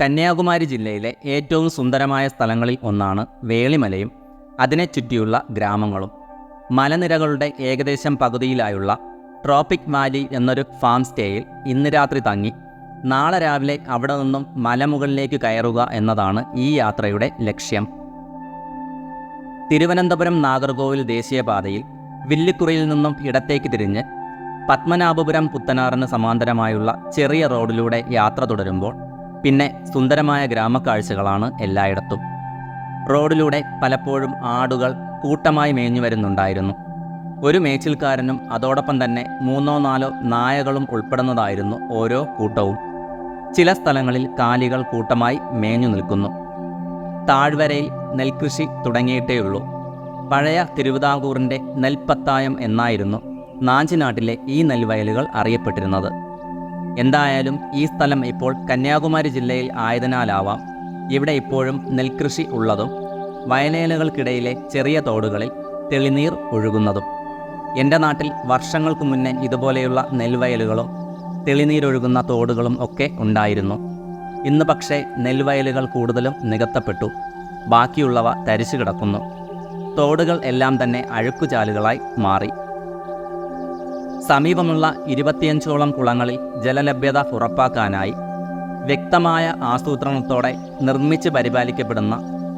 കന്യാകുമാരി ജില്ലയിലെ ഏറ്റവും സുന്ദരമായ സ്ഥലങ്ങളിൽ ഒന്നാണ് വേളിമലയും അതിനെ ചുറ്റിയുള്ള ഗ്രാമങ്ങളും. മലനിരകളുടെ ഏകദേശം പകുതിയിലായുള്ള ട്രോപ്പിക് വാലി എന്നൊരു ഫാം സ്റ്റേയിൽ ഇന്ന് രാത്രി തങ്ങി. നാളെ രാവിലെ അവിടെ നിന്നും മലമുകളിലേക്ക് കയറുക എന്നതാണ് ഈ യാത്രയുടെ ലക്ഷ്യം. തിരുവനന്തപുരം നാഗർകോവിൽ ദേശീയപാതയിൽ വില്ലിക്കുറിയിൽ നിന്നും ഇടത്തേക്ക് തിരിഞ്ഞ് പത്മനാഭപുരം പുത്തനാറിന് സമാന്തരമായുള്ള ചെറിയ റോഡിലൂടെ യാത്ര തുടരുമ്പോൾ പിന്നെ സുന്ദരമായ ഗ്രാമക്കാഴ്ചകളാണ് എല്ലായിടത്തും. റോഡിലൂടെ പലപ്പോഴും ആടുകൾ കൂട്ടമായി മേഞ്ഞു വരുന്നുണ്ടായിരുന്നു. ഒരു മേച്ചിൽക്കാരനും അതോടൊപ്പം തന്നെ മൂന്നോ നാലോ നായകളും ഉൾപ്പെടുന്നതായിരുന്നു ഓരോ കൂട്ടവും. ചില സ്ഥലങ്ങളിൽ കാലികൾ കൂട്ടമായി മേഞ്ഞു നിൽക്കുന്നു. താഴ്വരയിൽ നെൽകൃഷി തുടങ്ങിയിട്ടേയുള്ളൂ. പഴയ തിരുവിതാംകൂറിന്റെ നെൽപ്പത്തായം എന്നായിരുന്നു നാഞ്ചിനാട്ടിലെ ഈ നെൽവയലുകൾ അറിയപ്പെട്ടിരുന്നത്. എന്തായാലും ഈ സ്ഥലം ഇപ്പോൾ കന്യാകുമാരി ജില്ലയിൽ ആയതിനാലാവാം. ഇവിടെ ഇപ്പോഴും നെൽകൃഷി ഉള്ളതും വയലേലകൾക്കിടയിലെ ചെറിയ തോടുകളിൽ തെളിനീർ ഒഴുകുന്നതും. എന്റെ നാട്ടിൽ വർഷങ്ങൾക്ക് മുന്നേ ഇതുപോലെയുള്ള നെൽവയലുകളും തെളിനീരൊഴുകുന്ന തോടുകളും ഒക്കെ ഉണ്ടായിരുന്നു. ഇന്ന് പക്ഷേ നെൽവയലുകൾ കൂടുതലും നികത്തപ്പെട്ടു. ബാക്കിയുള്ളവ തരിച്ചു കിടക്കുന്നു തോടുകൾ എല്ലാം തന്നെ അഴുക്കുചാലുകളായി മാറി. സമീപമുള്ള ഇരുപത്തിയഞ്ചോളം കുളങ്ങളിൽ ജലലഭ്യത ഉറപ്പാക്കാനായി വ്യക്തമായ ആസൂത്രണത്തോടെ നിർമ്മിച്ച് പരിപാലിക്കപ്പെടുന്ന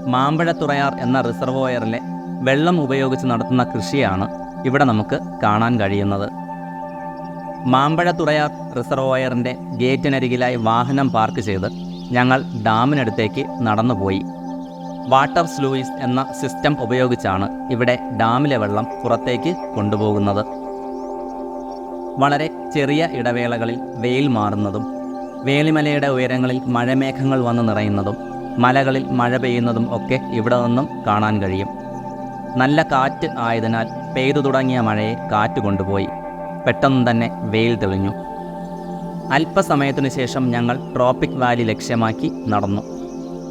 മാമ്പഴത്തുറയാർ എന്ന റിസർവോയറിലെ വെള്ളം ഉപയോഗിച്ച് നടത്തുന്ന കൃഷിയാണ് ഇവിടെ നമുക്ക് കാണാൻ കഴിയുന്നത്. മാമ്പഴത്തുറയാർ റിസർവോയറിന്റെ ഗേറ്റിനരികിലായി വാഹനം പാർക്ക് ചെയ്ത് ഞങ്ങൾ ഡാമിനടുത്തേക്ക് നടന്നുപോയി. വാട്ടർ സ്ലൂയിസ് എന്ന സിസ്റ്റം ഉപയോഗിച്ചാണ് ഇവിടെ ഡാമിലെ വെള്ളം പുറത്തേക്ക് കൊണ്ടുപോകുന്നത്. വളരെ ചെറിയ ഇടവേളകളിൽ വെയിൽ മാറുന്നതും വേലിമലയുടെ ഉയരങ്ങളിൽ മഴമേഘങ്ങൾ വന്ന് നിറയുന്നതും മലകളിൽ മഴ പെയ്യുന്നതും ഒക്കെ ഇവിടെ നിന്നും കാണാൻ കഴിയും. നല്ല കാറ്റ് ആയതിനാൽ പെയ്തു തുടങ്ങിയ മഴയെ കാറ്റ് കൊണ്ടുപോയി. പെട്ടെന്ന് തന്നെ വെയിൽ തെളിഞ്ഞു. അല്പസമയത്തിനു ശേഷം ഞങ്ങൾ ട്രോപ്പിക് വാലി ലക്ഷ്യമാക്കി നടന്നു.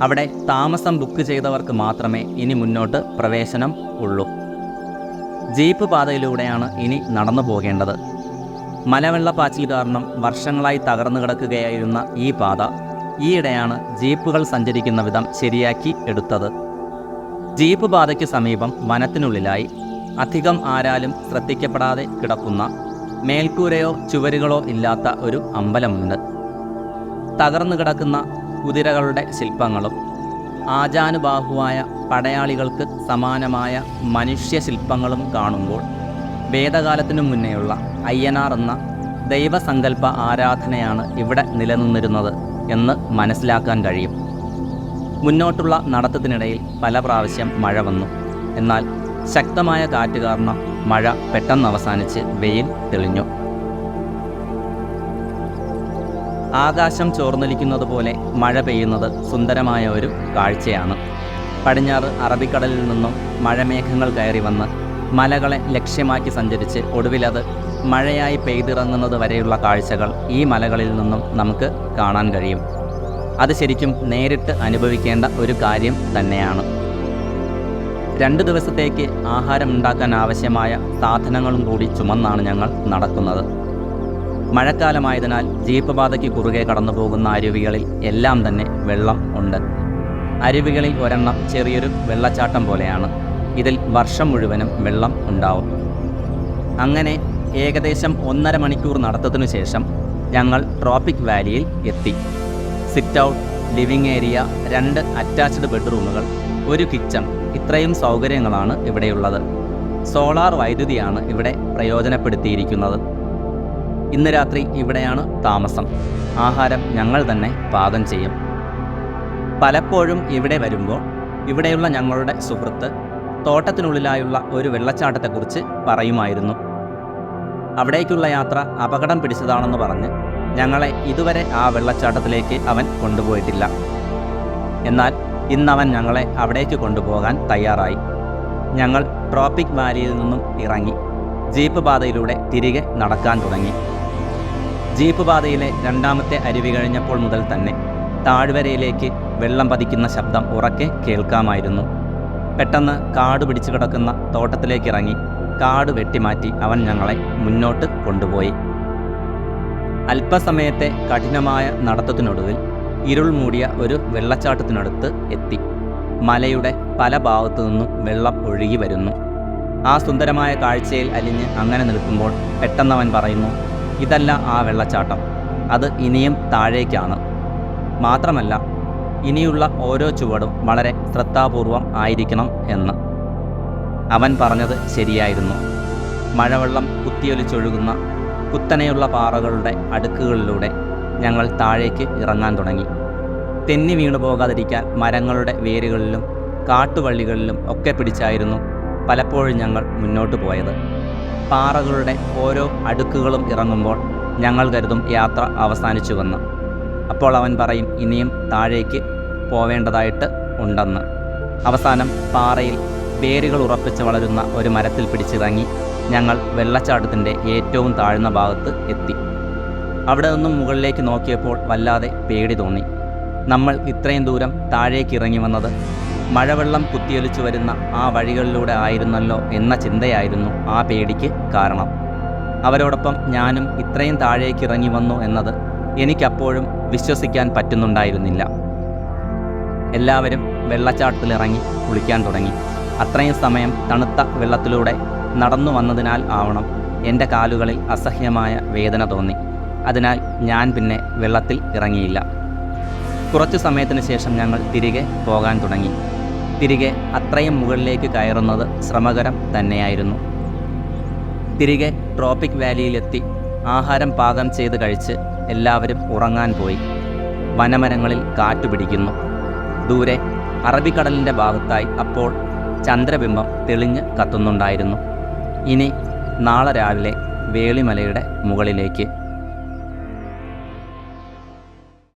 അവിടെ താമസം ബുക്ക് ചെയ്തവർക്ക് മാത്രമേ ഇനി മുന്നോട്ട് പ്രവേശനം ഉള്ളൂ. ജീപ്പ് പാതയിലൂടെയാണ് ഇനി നടന്നു പോകേണ്ടത് മലവെള്ളപ്പാച്ചിൽ കാരണം വർഷങ്ങളായി തകർന്നു കിടക്കുകയായിരുന്ന ഈ പാത ഈയിടെയാണ് ജീപ്പുകൾ സഞ്ചരിക്കുന്ന വിധം ശരിയാക്കി എടുത്തത്. ജീപ്പ് പാതയ്ക്ക് സമീപം വനത്തിനുള്ളിലായി അധികം ആരാലും ശ്രദ്ധിക്കപ്പെടാതെ കിടക്കുന്ന മേൽക്കൂരയോ ചുവരുകളോ ഇല്ലാത്ത ഒരു അമ്പലമുണ്ട്. തകർന്നു കിടക്കുന്ന കുതിരകളുടെ ശില്പങ്ങളും ആജാനുബാഹുവായ പടയാളികൾക്ക് സമാനമായ മനുഷ്യ ശില്പങ്ങളും കാണുമ്പോൾ വേദകാലത്തിനു മുന്നേയുള്ള അയ്യനാർ എന്ന ദൈവസങ്കല്പ ആരാധനയാണ് ഇവിടെ നിലനിന്നിരുന്നത് എന്ന് മനസ്സിലാക്കാൻ കഴിയും. മുന്നോട്ടുള്ള നടത്തത്തിനിടയിൽ പല പ്രാവശ്യം മഴ വന്നു. എന്നാൽ ശക്തമായ കാറ്റ് കാരണം മഴ പെട്ടെന്ന് അവസാനിച്ച് വെയിൽ തെളിഞ്ഞു. ആകാശം ചോർന്നൊലിക്കുന്നത് പോലെ മഴ പെയ്യുന്നത് സുന്ദരമായ ഒരു കാഴ്ചയാണ്. പടിഞ്ഞാറ് അറബിക്കടലിൽ നിന്നും മഴമേഘങ്ങൾ കയറി വന്ന് മലകളെ ലക്ഷ്യമാക്കി സഞ്ചരിച്ച് ഒടുവിലത് മഴയായി പെയ്തിറങ്ങുന്നത് വരെയുള്ള കാഴ്ചകൾ ഈ മലകളിൽ നിന്നും നമുക്ക് കാണാൻ കഴിയും. അത് ശരിക്കും നേരിട്ട് അനുഭവിക്കേണ്ട ഒരു കാര്യം തന്നെയാണ്. രണ്ട് ദിവസത്തേക്ക് ആഹാരമുണ്ടാക്കാൻ ആവശ്യമായ സാധനങ്ങളും കൂടി ചുമന്നാണ് ഞങ്ങൾ നടക്കുന്നത്. മഴക്കാലമായതിനാൽ ജീപ്പ് പാതയ്ക്ക് കുറുകെ കടന്നു പോകുന്ന അരുവികളിൽ എല്ലാം തന്നെ വെള്ളം ഉണ്ട്. അരുവികളിൽ ഒരെണ്ണം ചെറിയൊരു വെള്ളച്ചാട്ടം പോലെയാണ്. ഇതിൽ വർഷം മുഴുവനും വെള്ളം ഉണ്ടാവും. അങ്ങനെ ഏകദേശം ഒന്നര മണിക്കൂർ നടത്തതിനു ശേഷം ഞങ്ങൾ ട്രോപ്പിക് വാലിയിൽ എത്തി. സിറ്റ് ഔട്ട് ലിവിംഗ് ഏരിയ രണ്ട് അറ്റാച്ച്ഡ് ബെഡ്റൂമുകൾ ഒരു കിച്ചൺ ഇത്രയും സൗകര്യങ്ങളാണ് ഇവിടെയുള്ളത്. സോളാർ വൈദ്യുതിയാണ് ഇവിടെ പ്രയോജനപ്പെടുത്തിയിരിക്കുന്നത്. ഇന്ന് രാത്രി ഇവിടെയാണ് താമസം. ആഹാരം ഞങ്ങൾ തന്നെ പാകം ചെയ്യും. പലപ്പോഴും ഇവിടെ വരുമ്പോൾ ഇവിടെയുള്ള ഞങ്ങളുടെ സുഹൃത്ത് തോട്ടത്തിനുള്ളിലായുള്ള ഒരു വെള്ളച്ചാട്ടത്തെക്കുറിച്ച് പറയുമായിരുന്നു. അവിടേക്കുള്ള യാത്ര അപകടം പിടിച്ചതാണെന്ന് പറഞ്ഞ് ഞങ്ങളെ ഇതുവരെ ആ വെള്ളച്ചാട്ടത്തിലേക്ക് അവൻ കൊണ്ടുപോയിട്ടില്ല. എന്നാൽ ഇന്നവൻ ഞങ്ങളെ അവിടേക്ക് കൊണ്ടുപോകാൻ തയ്യാറായി. ഞങ്ങൾ ട്രോപ്പിക് വാലിയിൽ നിന്നും ഇറങ്ങി. ജീപ്പ് പാതയിലൂടെ തിരികെ നടക്കാൻ തുടങ്ങി. ജീപ്പ് പാതയിലെ രണ്ടാമത്തെ അരുവി കഴിഞ്ഞപ്പോൾ മുതൽ തന്നെ താഴ്വരയിലേക്ക് വെള്ളം പതിക്കുന്ന ശബ്ദം ഉറക്കെ കേൾക്കാമായിരുന്നു. പെട്ടെന്ന് കാട് പിടിച്ചു കിടക്കുന്ന തോട്ടത്തിലേക്ക് ഇറങ്ങി കാട് വെട്ടിമാറ്റി അവൻ ഞങ്ങളെ മുന്നോട്ട് കൊണ്ടുപോയി. അല്പസമയത്തെ കഠിനമായ നടത്തത്തിനൊടുവിൽ ഇരുൾ മൂടിയ ഒരു വെള്ളച്ചാട്ടത്തിനടുത്ത് എത്തി. മലയുടെ പല ഭാഗത്തു നിന്നും വെള്ളം ഒഴുകി വരുന്നു. ആ സുന്ദരമായ കാഴ്ചയിൽ അലിഞ്ഞ് അങ്ങനെ നിൽക്കുമ്പോൾ പെട്ടെന്നവൻ പറയുന്നു ഇതല്ല ആ വെള്ളച്ചാട്ടം. അത് ഇനിയും താഴേക്കാണ്. മാത്രമല്ല ഇനിയുള്ള ഓരോ ചുവടും വളരെ ശ്രദ്ധാപൂർവം ആയിരിക്കണം എന്ന്. അവൻ പറഞ്ഞത് ശരിയായിരുന്നു. മഴവെള്ളം കുത്തിയൊലിച്ചൊഴുകുന്ന കുത്തനെയുള്ള പാറകളുടെ അടുക്കുകളിലൂടെ ഞങ്ങൾ താഴേക്ക് ഇറങ്ങാൻ തുടങ്ങി. തെന്നി വീണു പോകാതിരിക്കാൻ മരങ്ങളുടെ വേരുകളിലും കാട്ടുവള്ളികളിലും ഒക്കെ പിടിച്ചായിരുന്നു പലപ്പോഴും ഞങ്ങൾ മുന്നോട്ട് പോയത്. പാറകളുടെ ഓരോ അടുക്കുകളും ഇറങ്ങുമ്പോൾ ഞങ്ങൾ കരുതും യാത്ര അവസാനിച്ചുവെന്ന് അപ്പോൾ അവൻ പറയും ഇനിയും താഴേക്ക് പോവേണ്ടതായിട്ട് ഉണ്ടെന്ന്. അവസാനം പാറയിൽ വേരുകൾ ഉറപ്പിച്ച് വളരുന്ന ഒരു മരത്തിൽ പിടിച്ചിറങ്ങി ഞങ്ങൾ വെള്ളച്ചാട്ടത്തിന്റെ ഏറ്റവും താഴ്ന്ന ഭാഗത്ത് എത്തി. അവിടെ നിന്നും മുകളിലേക്ക് നോക്കിയപ്പോൾ വല്ലാതെ പേടി തോന്നി. നമ്മൾ ഇത്രയും ദൂരം താഴേക്ക് ഇറങ്ങി വന്നത് മഴവെള്ളം കുത്തിയൊലിച്ചു വരുന്ന ആ വഴികളിലൂടെ ആയിരുന്നല്ലോ എന്ന ചിന്തയായിരുന്നു ആ പേടിക്ക് കാരണം. അവരോടൊപ്പം ഞാനും ഇത്രയും താഴേക്ക് ഇറങ്ങി വന്നു എന്നത് എനിക്കപ്പോഴും വിശ്വസിക്കാൻ പറ്റുന്നുണ്ടായിരുന്നില്ല. എല്ലാവരും വെള്ളച്ചാട്ടത്തിലിറങ്ങി കുളിക്കാൻ തുടങ്ങി. അത്രയും സമയം തണുത്ത വെള്ളത്തിലൂടെ നടന്നു വന്നതിനാൽ ആവണം എന്റെ കാലുകളിൽ അസഹ്യമായ വേദന തോന്നി. അതിനാൽ ഞാൻ പിന്നെ വെള്ളത്തിൽ ഇറങ്ങിയില്ല. കുറച്ചു സമയത്തിന് ശേഷം ഞങ്ങൾ തിരികെ പോകാൻ തുടങ്ങി. തിരികെ അത്രയും മുകളിലേക്ക് കയറുന്നത് ശ്രമകരം തന്നെയായിരുന്നു. തിരികെ ട്രോപ്പിക് വാലിയിലെത്തി ആഹാരം പാകം ചെയ്ത് കഴിച്ച് എല്ലാവരും ഉറങ്ങാൻ പോയി. വനമരങ്ങളിൽ കാറ്റു പിടിക്കുന്നു. ദൂരെ അറബിക്കടലിന്റെ ഭാഗത്തായി അപ്പോൾ ചന്ദ്രബിംബം തെളിഞ്ഞ് കത്തുന്നുണ്ടായിരുന്നു. ഇനി നാളെ രാവിലെ വേളിമലയുടെ മുകളിലേക്ക്